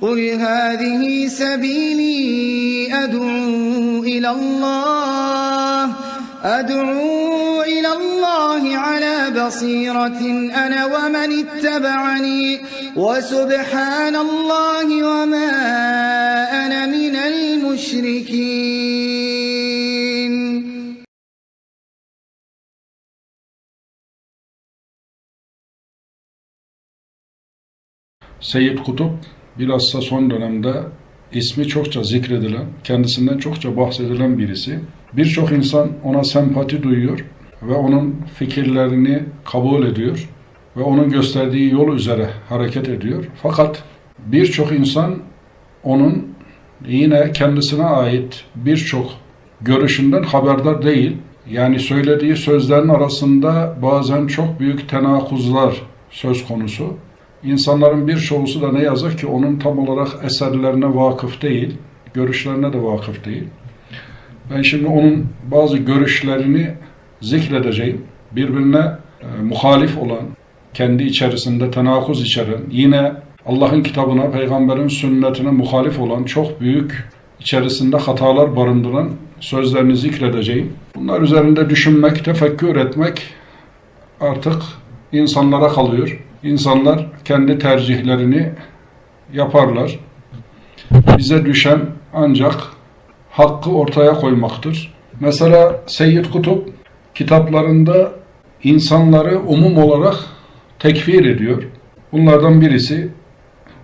قل هذه سبيلي أدعو إلى الله أدعو إلى الله على بصيرة أنا ومن اتبعني وسبحان الله وما أنا من المشركين Seyyid Kutup bilhassa son dönemde ismi çokça zikredilen, kendisinden çokça bahsedilen birisi. Birçok insan ona sempati duyuyor ve onun fikirlerini kabul ediyor ve onun gösterdiği yol üzere hareket ediyor. Fakat birçok insan onun yine kendisine ait birçok görüşünden haberdar değil. Yani söylediği sözlerin arasında bazen çok büyük tenakuzlar söz konusu. İnsanların birçoğusu da ne yazık ki onun tam olarak eserlerine vakıf değil, görüşlerine de vakıf değil. Ben şimdi onun bazı görüşlerini zikredeceğim. Birbirine e, muhalif olan, kendi içerisinde tenakuz içeren, yine Allah'ın kitabına, peygamberin sünnetine muhalif olan çok büyük içerisinde hatalar barındıran sözlerini zikredeceğim. Bunlar üzerinde düşünmek, tefekkür etmek artık insanlara kalıyor. İnsanlar kendi tercihlerini yaparlar. Bize düşen ancak hakkı ortaya koymaktır. Mesela Seyyid Kutup kitaplarında insanları umum olarak tekfir ediyor. Bunlardan birisi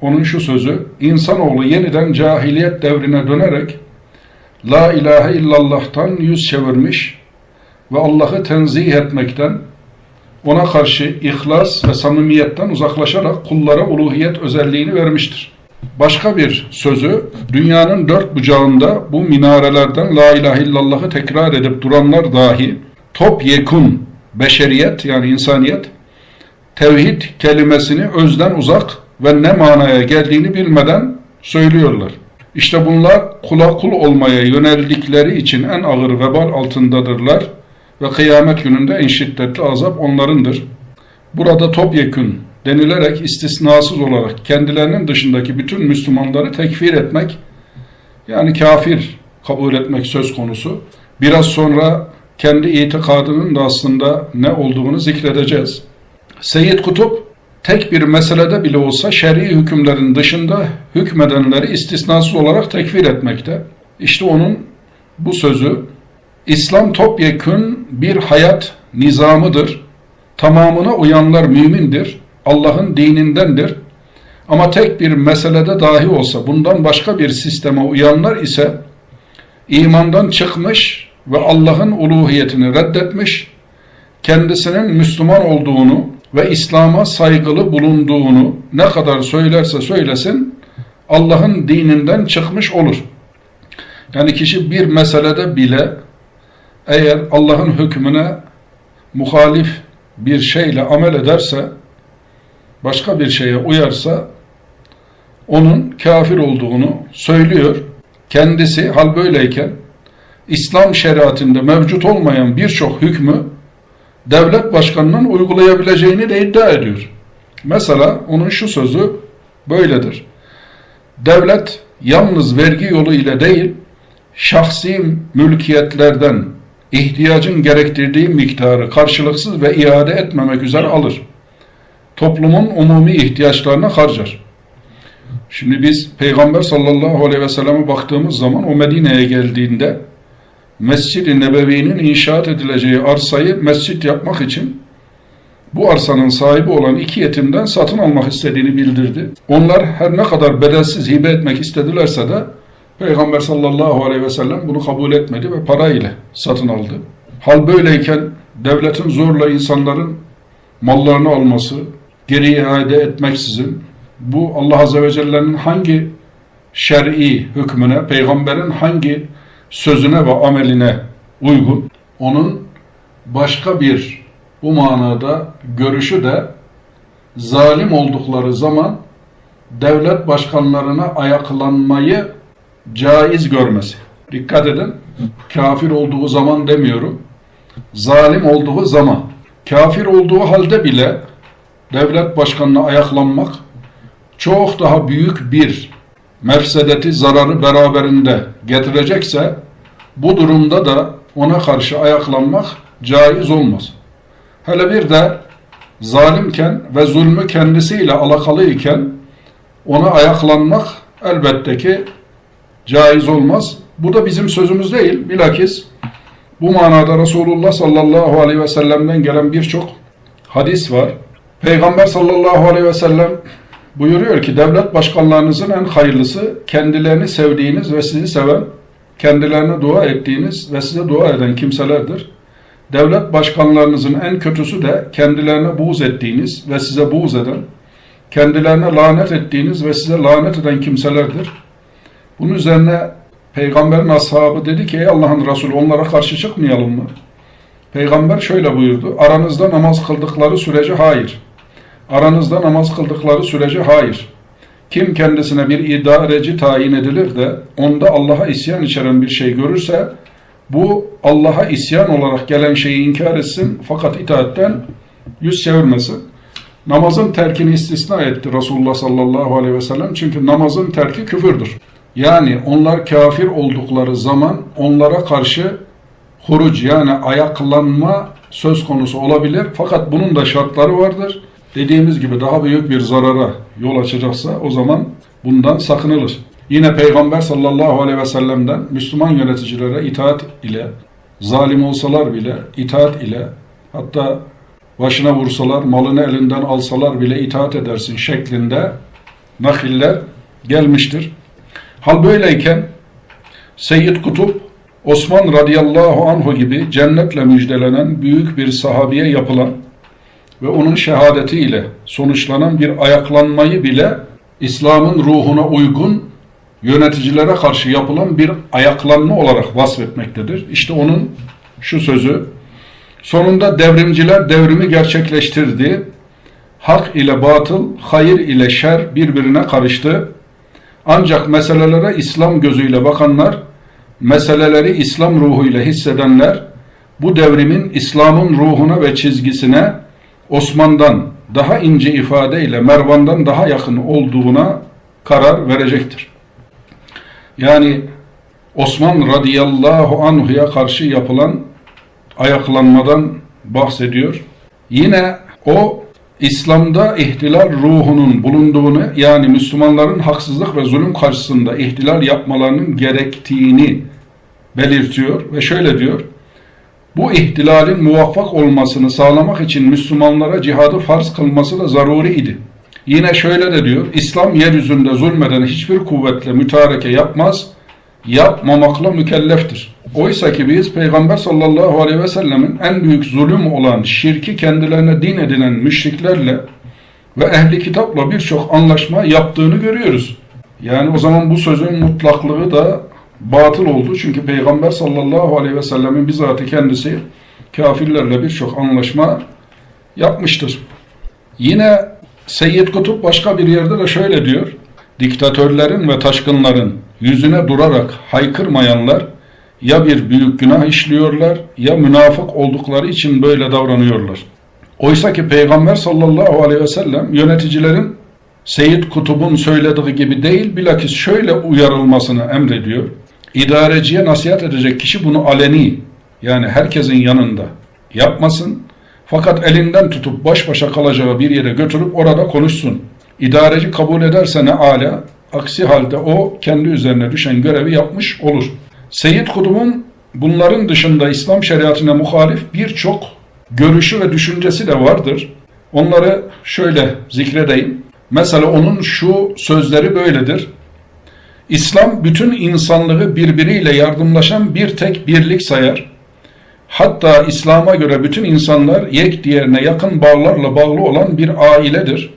onun şu sözü, insanoğlu yeniden cahiliyet devrine dönerek La ilahe illallah'tan yüz çevirmiş ve Allah'ı tenzih etmekten, ona karşı ihlas ve samimiyetten uzaklaşarak kullara uluhiyet özelliğini vermiştir. Başka bir sözü, dünyanın dört bucağında bu minarelerden La ilahe illallah'ı tekrar edip duranlar dahi topyekun beşeriyet yani insaniyet tevhid kelimesini özden uzak ve ne manaya geldiğini bilmeden söylüyorlar. İşte bunlar kula kul olmaya yöneldikleri için en ağır vebal altındadırlar ve kıyamet gününde en şiddetli azap onlarındır. Burada topyekün denilerek istisnasız olarak kendilerinin dışındaki bütün Müslümanları tekfir etmek yani kafir kabul etmek söz konusu. Biraz sonra kendi itikadının da aslında ne olduğunu zikredeceğiz. Seyyid Kutup tek bir meselede bile olsa şer'i hükümlerin dışında hükmedenleri istisnasız olarak tekfir etmekte. İşte onun bu sözü İslam topyekün bir hayat nizamıdır. Tamamına uyanlar mümindir. Allah'ın dinindendir. Ama tek bir meselede dahi olsa bundan başka bir sisteme uyanlar ise imandan çıkmış ve Allah'ın uluhiyetini reddetmiş, kendisinin Müslüman olduğunu ve İslam'a saygılı bulunduğunu ne kadar söylerse söylesin Allah'ın dininden çıkmış olur. Yani kişi bir meselede bile eğer Allah'ın hükmüne muhalif bir şeyle amel ederse, başka bir şeye uyarsa, onun kafir olduğunu söylüyor. Kendisi hal böyleyken, İslam şeriatinde mevcut olmayan birçok hükmü devlet başkanının uygulayabileceğini de iddia ediyor. Mesela onun şu sözü böyledir. Devlet yalnız vergi yolu ile değil, şahsi mülkiyetlerden ihtiyacın gerektirdiği miktarı karşılıksız ve iade etmemek üzere alır. Toplumun umumi ihtiyaçlarına harcar. Şimdi biz Peygamber sallallahu aleyhi ve selleme baktığımız zaman o Medine'ye geldiğinde Mescid-i Nebevi'nin inşaat edileceği arsayı mescit yapmak için bu arsanın sahibi olan iki yetimden satın almak istediğini bildirdi. Onlar her ne kadar bedelsiz hibe etmek istedilerse de Peygamber sallallahu aleyhi ve sellem bunu kabul etmedi ve para ile satın aldı. Hal böyleyken devletin zorla insanların mallarını alması, geri iade etmeksizin bu Allah Azze ve Celle'nin hangi şer'i hükmüne, peygamberin hangi sözüne ve ameline uygun, onun başka bir bu manada görüşü de zalim oldukları zaman devlet başkanlarına ayaklanmayı caiz görmesi. Dikkat edin, kafir olduğu zaman demiyorum, zalim olduğu zaman. Kafir olduğu halde bile devlet başkanına ayaklanmak çok daha büyük bir mefsedeti, zararı beraberinde getirecekse bu durumda da ona karşı ayaklanmak caiz olmaz. Hele bir de zalimken ve zulmü kendisiyle alakalı iken ona ayaklanmak elbette ki caiz olmaz. Bu da bizim sözümüz değil. Bilakis bu manada Resulullah sallallahu aleyhi ve sellem'den gelen birçok hadis var. Peygamber sallallahu aleyhi ve sellem buyuruyor ki devlet başkanlarınızın en hayırlısı kendilerini sevdiğiniz ve sizi seven, kendilerine dua ettiğiniz ve size dua eden kimselerdir. Devlet başkanlarınızın en kötüsü de kendilerine buğz ettiğiniz ve size buğz eden, kendilerine lanet ettiğiniz ve size lanet eden kimselerdir. Bunun üzerine Peygamberin ashabı dedi ki ey Allah'ın Resulü onlara karşı çıkmayalım mı? Peygamber şöyle buyurdu. Aranızda namaz kıldıkları sürece hayır. Aranızda namaz kıldıkları sürece hayır. Kim kendisine bir idareci tayin edilir de onda Allah'a isyan içeren bir şey görürse bu Allah'a isyan olarak gelen şeyi inkar etsin fakat itaatten yüz çevirmesin. Namazın terkini istisna etti Resulullah sallallahu aleyhi ve sellem çünkü namazın terki küfürdür. Yani onlar kafir oldukları zaman onlara karşı huruc yani ayaklanma söz konusu olabilir. Fakat bunun da şartları vardır. Dediğimiz gibi daha büyük bir zarara yol açacaksa o zaman bundan sakınılır. Yine Peygamber sallallahu aleyhi ve sellem'den Müslüman yöneticilere itaat ile, zalim olsalar bile itaat ile, hatta başına vursalar, malını elinden alsalar bile itaat edersin şeklinde nakiller gelmiştir. Hal böyleyken Seyyid Kutup Osman radıyallahu anhu gibi cennetle müjdelenen büyük bir sahabiye yapılan ve onun şehadetiyle sonuçlanan bir ayaklanmayı bile İslam'ın ruhuna uygun yöneticilere karşı yapılan bir ayaklanma olarak vasfetmektedir. İşte onun şu sözü, sonunda devrimciler devrimi gerçekleştirdi, hak ile batıl, hayır ile şer birbirine karıştı. Ancak meselelere İslam gözüyle bakanlar, meseleleri İslam ruhuyla hissedenler, bu devrimin İslam'ın ruhuna ve çizgisine Osman'dan daha ince ifadeyle Mervan'dan daha yakın olduğuna karar verecektir. Yani Osman radıyallahu anhu'ya karşı yapılan ayaklanmadan bahsediyor. Yine o İslam'da ihtilal ruhunun bulunduğunu yani Müslümanların haksızlık ve zulüm karşısında ihtilal yapmalarının gerektiğini belirtiyor ve şöyle diyor. Bu ihtilalin muvaffak olmasını sağlamak için Müslümanlara cihadı farz kılması da zaruri idi. Yine şöyle de diyor, İslam yeryüzünde zulmeden hiçbir kuvvetle mütareke yapmaz, yapmamakla mükelleftir. Oysa ki biz Peygamber sallallahu aleyhi ve sellemin en büyük zulüm olan şirki kendilerine din edinen müşriklerle ve ehli kitapla birçok anlaşma yaptığını görüyoruz. Yani o zaman bu sözün mutlaklığı da batıl oldu. Çünkü Peygamber sallallahu aleyhi ve sellemin bizatihi kendisi kafirlerle birçok anlaşma yapmıştır. Yine Seyyid Kutup başka bir yerde de şöyle diyor. Diktatörlerin ve taşkınların yüzüne durarak haykırmayanlar ya bir büyük günah işliyorlar ya münafık oldukları için böyle davranıyorlar. Oysa ki Peygamber sallallahu aleyhi ve sellem yöneticilerin Seyyid Kutub'un söylediği gibi değil bilakis şöyle uyarılmasını emrediyor. İdareciye nasihat edecek kişi bunu aleni yani herkesin yanında yapmasın. Fakat elinden tutup baş başa kalacağı bir yere götürüp orada konuşsun. İdareci kabul ederse ne ala, aksi halde o kendi üzerine düşen görevi yapmış olur. Seyyid Kutub'un bunların dışında İslam şeriatına muhalif birçok görüşü ve düşüncesi de vardır. Onları şöyle zikredeyim. Mesela onun şu sözleri böyledir. İslam bütün insanlığı birbiriyle yardımlaşan bir tek birlik sayar. Hatta İslam'a göre bütün insanlar yek diğerine yakın bağlarla bağlı olan bir ailedir.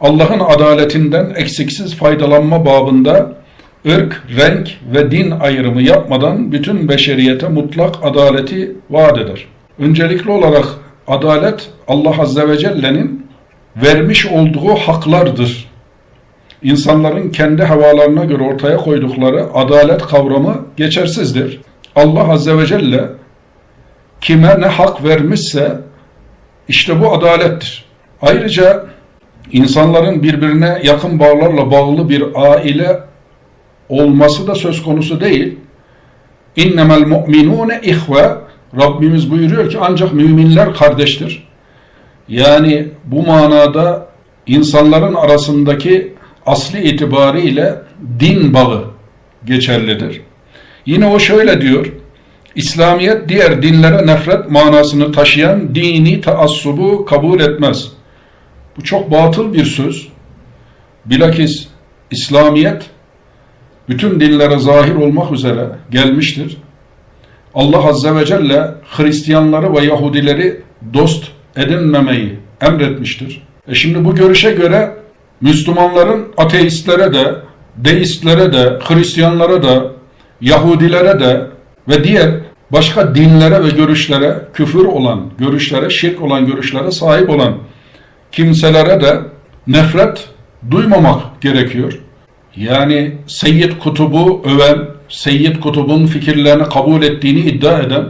Allah'ın adaletinden eksiksiz faydalanma babında ırk, renk ve din ayrımı yapmadan bütün beşeriyete mutlak adaleti vaat eder. Öncelikli olarak adalet Allah Azze ve Celle'nin vermiş olduğu haklardır. İnsanların kendi havalarına göre ortaya koydukları adalet kavramı geçersizdir. Allah Azze ve Celle kime ne hak vermişse işte bu adalettir. Ayrıca insanların birbirine yakın bağlarla bağlı bir aile olması da söz konusu değil. İnnemel mu'minune ihve Rabbimiz buyuruyor ki ancak müminler kardeştir. Yani bu manada insanların arasındaki asli itibariyle din bağı geçerlidir. Yine o şöyle diyor. İslamiyet diğer dinlere nefret manasını taşıyan dini taassubu kabul etmez. Bu çok batıl bir söz. Bilakis İslamiyet bütün dinlere zahir olmak üzere gelmiştir. Allah Azze ve Celle Hristiyanları ve Yahudileri dost edinmemeyi emretmiştir. E şimdi bu görüşe göre Müslümanların ateistlere de, deistlere de, Hristiyanlara da, Yahudilere de ve diğer başka dinlere ve görüşlere küfür olan, görüşlere, şirk olan görüşlere sahip olan kimselere de nefret duymamak gerekiyor. Yani Seyyid Kutub'u öven, Seyyid Kutub'un fikirlerini kabul ettiğini iddia eden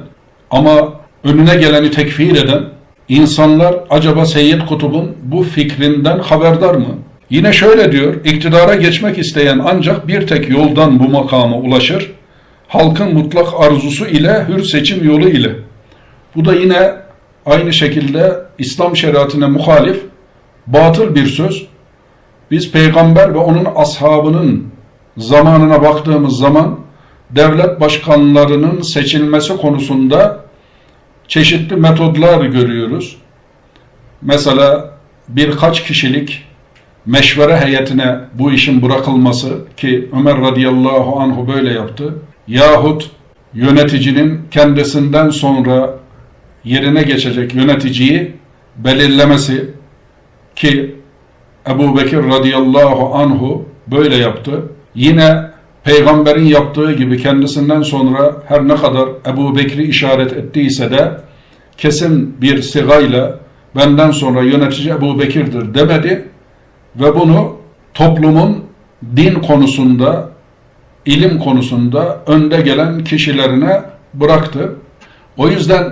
ama önüne geleni tekfir eden insanlar acaba Seyyid Kutub'un bu fikrinden haberdar mı? Yine şöyle diyor, iktidara geçmek isteyen ancak bir tek yoldan bu makama ulaşır. Halkın mutlak arzusu ile hür seçim yolu ile. Bu da yine aynı şekilde İslam şeriatine muhalif batıl bir söz. Biz peygamber ve onun ashabının zamanına baktığımız zaman devlet başkanlarının seçilmesi konusunda çeşitli metodlar görüyoruz. Mesela birkaç kişilik meşvere heyetine bu işin bırakılması ki Ömer radıyallahu anhu böyle yaptı. Yahut yöneticinin kendisinden sonra yerine geçecek yöneticiyi belirlemesi ki Ebu Bekir radıyallahu anhu böyle yaptı. Yine peygamberin yaptığı gibi kendisinden sonra her ne kadar Ebu Bekir'i işaret ettiyse de kesin bir sigayla benden sonra yönetici Ebu Bekir'dir demedi ve bunu toplumun din konusunda, ilim konusunda önde gelen kişilerine bıraktı. O yüzden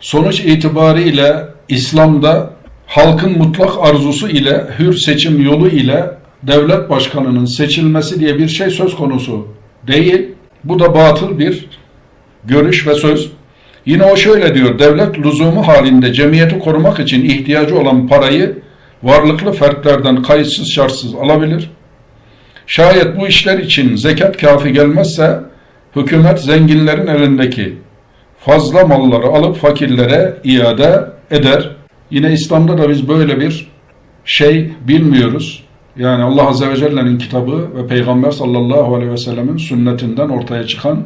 sonuç itibariyle İslam'da halkın mutlak arzusu ile hür seçim yolu ile devlet başkanının seçilmesi diye bir şey söz konusu değil. Bu da batıl bir görüş ve söz. Yine o şöyle diyor, devlet lüzumu halinde cemiyeti korumak için ihtiyacı olan parayı varlıklı fertlerden kayıtsız şartsız alabilir. Şayet bu işler için zekat kafi gelmezse hükümet zenginlerin elindeki fazla malları alıp fakirlere iade eder. Yine İslam'da da biz böyle bir şey bilmiyoruz. Yani Allah Azze ve Celle'nin kitabı ve Peygamber sallallahu aleyhi ve sellemin sünnetinden ortaya çıkan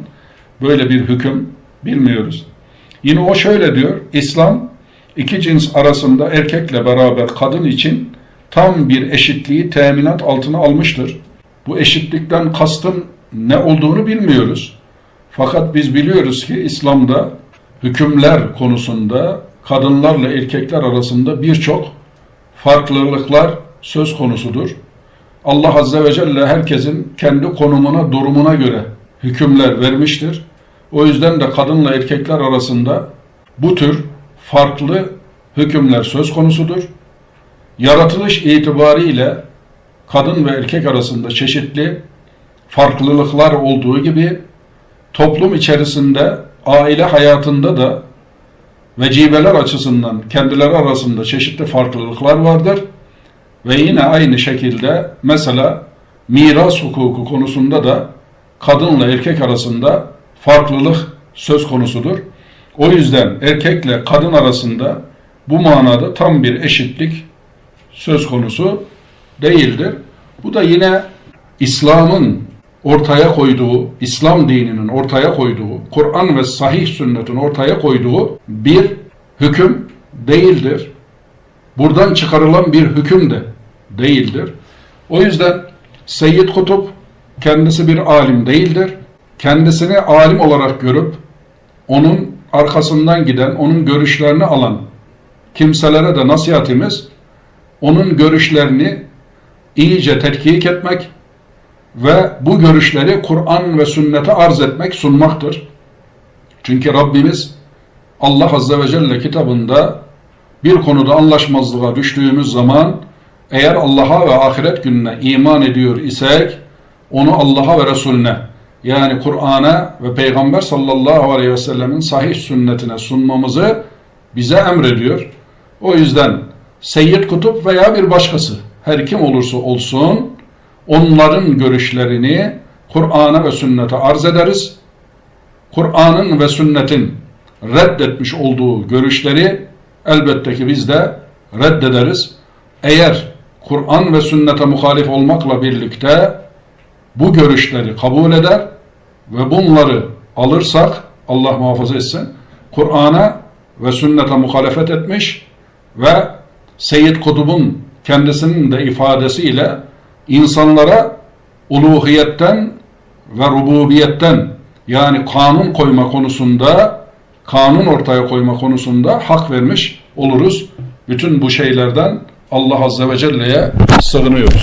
böyle bir hüküm bilmiyoruz. Yine o şöyle diyor, İslam iki cins arasında erkekle beraber kadın için tam bir eşitliği teminat altına almıştır. Bu eşitlikten kastın ne olduğunu bilmiyoruz. Fakat biz biliyoruz ki İslam'da hükümler konusunda kadınlarla erkekler arasında birçok farklılıklar söz konusudur. Allah Azze ve Celle herkesin kendi konumuna, durumuna göre hükümler vermiştir. O yüzden de kadınla erkekler arasında bu tür farklı hükümler söz konusudur. Yaratılış itibariyle kadın ve erkek arasında çeşitli farklılıklar olduğu gibi toplum içerisinde aile hayatında da vecibeler açısından kendileri arasında çeşitli farklılıklar vardır. Ve yine aynı şekilde mesela miras hukuku konusunda da kadınla erkek arasında farklılık söz konusudur. O yüzden erkekle kadın arasında bu manada tam bir eşitlik söz konusu değildir. Bu da yine İslam'ın ortaya koyduğu, İslam dininin ortaya koyduğu, Kur'an ve sahih sünnetin ortaya koyduğu bir hüküm değildir. Buradan çıkarılan bir hüküm de değildir. O yüzden Seyyid Kutup kendisi bir alim değildir. Kendisini alim olarak görüp onun arkasından giden, onun görüşlerini alan kimselere de nasihatimiz onun görüşlerini iyice tetkik etmek ve bu görüşleri Kur'an ve sünnete arz etmek, sunmaktır. Çünkü Rabbimiz Allah Azze ve Celle kitabında bir konuda anlaşmazlığa düştüğümüz zaman eğer Allah'a ve ahiret gününe iman ediyor isek onu Allah'a ve Resulüne yani Kur'an'a ve Peygamber sallallahu aleyhi ve sellemin sahih sünnetine sunmamızı bize emrediyor. O yüzden Seyyid Kutup veya bir başkası her kim olursa olsun onların görüşlerini Kur'an'a ve sünnete arz ederiz. Kur'an'ın ve sünnetin reddetmiş olduğu görüşleri elbette ki biz de reddederiz. Eğer Kur'an ve sünnete muhalif olmakla birlikte bu görüşleri kabul eder ve bunları alırsak Allah muhafaza etsin Kur'an'a ve sünnete muhalefet etmiş ve Seyyid Kutub'un kendisinin de ifadesiyle insanlara uluhiyetten ve rububiyetten yani kanun koyma konusunda kanun ortaya koyma konusunda hak vermiş oluruz. Bütün bu şeylerden Allah Azze ve Celle'ye sığınıyoruz.